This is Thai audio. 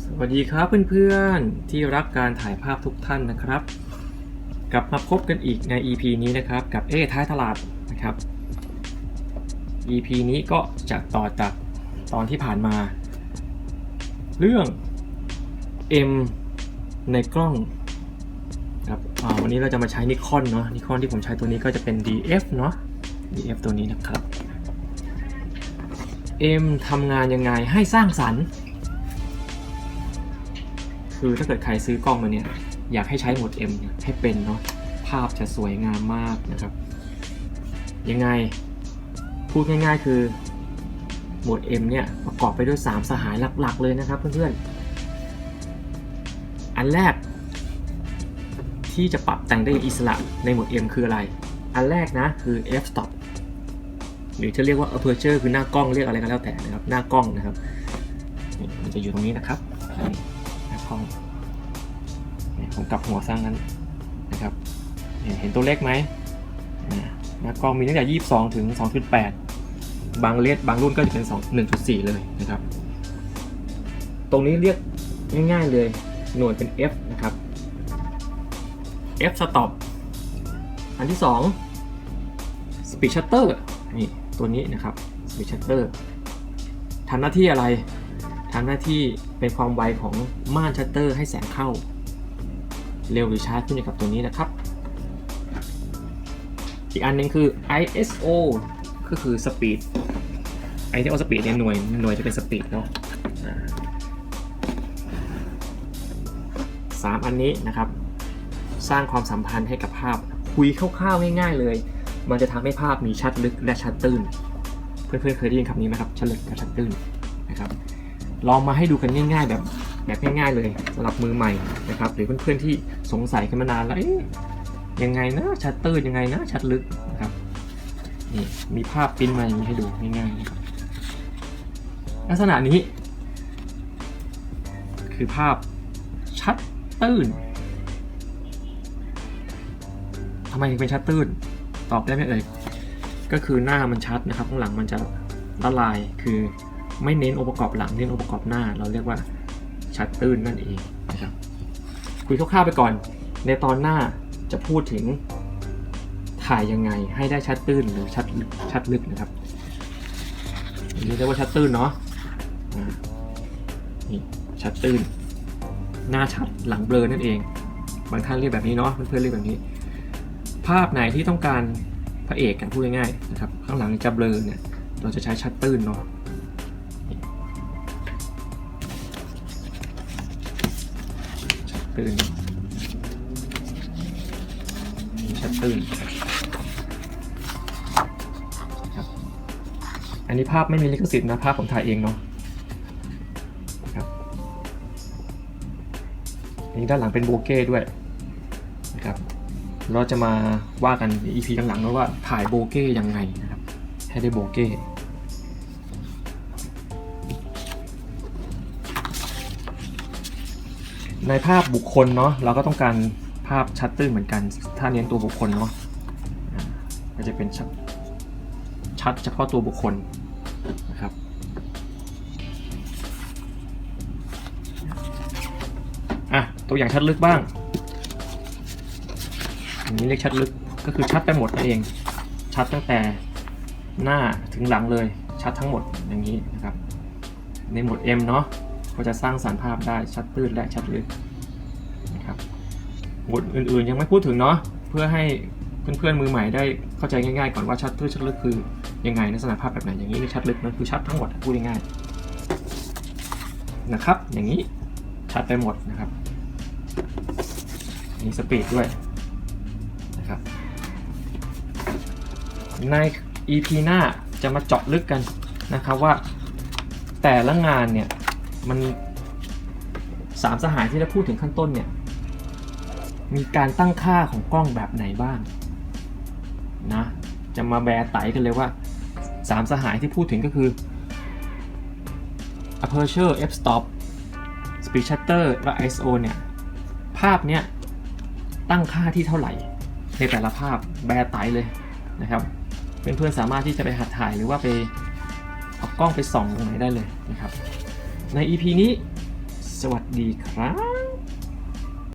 สวัสดีครับเพื่อนๆที่รักการถ่ายภาพทุกท่านนะครับ กลับมาพบกันอีกใน EP นี้นะครับกับเอท้ายตลาดนะครับ EP นี้ก็จะต่อจากตอนที่ผ่านมา เรื่อง M ในกล้องครับวันนี้เราจะมาใช้นิคอนเนาะนิคอนที่ผมใช้ตัวนี้ก็จะเป็น DF เนาะ DF ตัวนี้นะครับ M ทำงานยังไงให้สร้างสรรค์ คือถ้าเกิดใครซื้อกล้องมาเนี่ยอยากให้ใช้โหมด M เนี่ยให้เป็นเนาะภาพจะสวยงามมากนะครับ ยังไงพูดง่ายๆ คือโหมด M เนี่ยประกอบไปด้วย 3 สหายหลักๆ เลยนะครับเพื่อนๆ อันแรก ที่จะปรับแต่งได้อิสระในโหมด M คืออะไร อันแรกนะคือ f stop หรือจะเรียกว่า aperture คือหน้ากล้องเรียกอะไรก็แล้วแต่นะครับ หน้ากล้องนะครับ มันจะอยู่ตรงนี้นะครับ้องผมกลับหัวสร้างนั้นนะครับเห็นตัวเลขไหมน้ากล้องมีตั้งแต่22 ถึง 2.8 บางเลสบางรุ่นก็จะเป็น 2 1.4 เลยนะครับ ตรงนี้เรียกง่ายๆเลยหน่วยเป็น F นะครับ F stop อันที่ 2 speed shutter นี่ตัวนี้นะครับ speed shutter ทำหน้าที่อะไร ทำหน้าที่เป็นความไวของม่านชัตเตอร์ให้แสงเข้า เร็วหรือช้าขึ้นอยู่กับตัวนี้นะครับ อีกอันหนึงคือ ISO ก็คือ speed ISO speed เนี่ยหน่วยหน่วยจะเป็น speed เนาะสามอันนี้นะครับ สร้างความสัมพันธ์ให้กับภาพคุยคร่าวๆง่ายๆเลย มันจะทำให้ภาพมีชัดลึกและชัดตื้น เพื่อนๆเคยได้ยินคำนี้ไหมครับชัดลึกกับชัดตื้นนะครับ ลองมาให้ดูกันง่าย ๆ แบบแบบง่าย ๆ เลยสำหรับมือใหม่นะครับ หรือเพื่อนๆที่สงสัยกันมานานแล้วยังไงนะชัดตื้นยังไงนะชัดลึกนะครับนี่มีภาพปริ้นมาอย่างนี้ให้ดูง่ายๆนะครับลักษณะนี้ คือภาพชัดตื้นทำไมถึงเป็นชัดตื้น ตอบได้ไหมเอ่ยก็คือหน้ามันชัดนะครับข้างหลังมันจะละลายคือ ไม่เน้นองค์ประกอบหลังเน้นองค์ประกอบหน้า เราเรียกว่าชัดตื้นนั่นเองนะครับคุยคร่าวๆไปก่อน ในตอนหน้าจะพูดถึงถ่ายยังไงให้ได้ชัดตื้นหรือชัดลึกชัดลึกนะครับนนี้เรียกว่าชัดตื้นเนาะนี่ชัดตื้น หน้าชัดหลังเบลอนั่นเอง บางท่านเรียกแบบนี้เนาะเพื่อนๆเรียกแบบนี้ ภาพไหนที่ต้องการพระเอกกันพูดง่ายๆนะครับ ข้างหลังจะเบลอเนี่ย เราจะใช้ชัดตื้นเนาะ ตื้นชัดตื้นครับอันนี้ภาพไม่มีลิขสิทธิ์นะภาพผมถ่ายเองเนาะครับอันนี้ด้านหลังเป็นโบเก้ด้วยนะครับเราจะมาว่ากันใน EP หลังๆว่าถ่ายโบเก้ยังไงนะครับ ให้ได้โบเก้ ในภาพบุคคลเนาะเราก็ต้องการภาพชัดตื้นเหมือนกัน ถ้าเน้นตัวบุคคลเนาะอาก็จะเป็นชัดชัดเฉพาะตัวบุคคลนะครับอะตัวอย่างชัดลึกบ้างอันนี้เรียกชัดลึกก็คือชัดไปหมดนั่นเอง ชัดตั้งแต่หน้าถึงหลังเลยชัดทั้งหมดอย่างนี้นะครับในหมด M เนาะ ก็จะสร้างสรรค์ภาพได้ชัดตื้นและชัดลึกนะครับหมดอื่นๆยังไม่พูดถึงเนาะเพื่อให้เพื่อนๆมือใหม่ได้เข้าใจง่ายๆก่อนว่าชัดตื้นชัดลึกคือยังไงลักษณะภาพแบบไหนอย่างนี้คือชัดลึกนั่นคือชัดทั้งหมดพูดง่ายๆนะครับ อย่างนี้ชัดไปหมดนะครับมีสปีดด้วยนะครับใน EP หน้าจะมาเจาะลึกกันนะครับว่าแต่ละงานเนี่ย มันสามสหายที่เราพูดถึงขั้นต้นเนี่ย มีการตั้งค่าของกล้องแบบไหนบ้างนะจะมาแบร์ไตกันเลยว่าสามสหายที่พูดถึงก็คือ aperture f stop speed shutter และ ISO เนี่ย ภาพเนี่ยตั้งค่าที่เท่าไหร่ ในแต่ละภาพแบร์ไตเลยนะครับเพื่อนๆสามารถที่จะไปหัดถ่ายหรือว่าไปเอากล้องไปส่องตรงไหนได้เลยนะครับ ใน EP นี้ สวัสดีครับ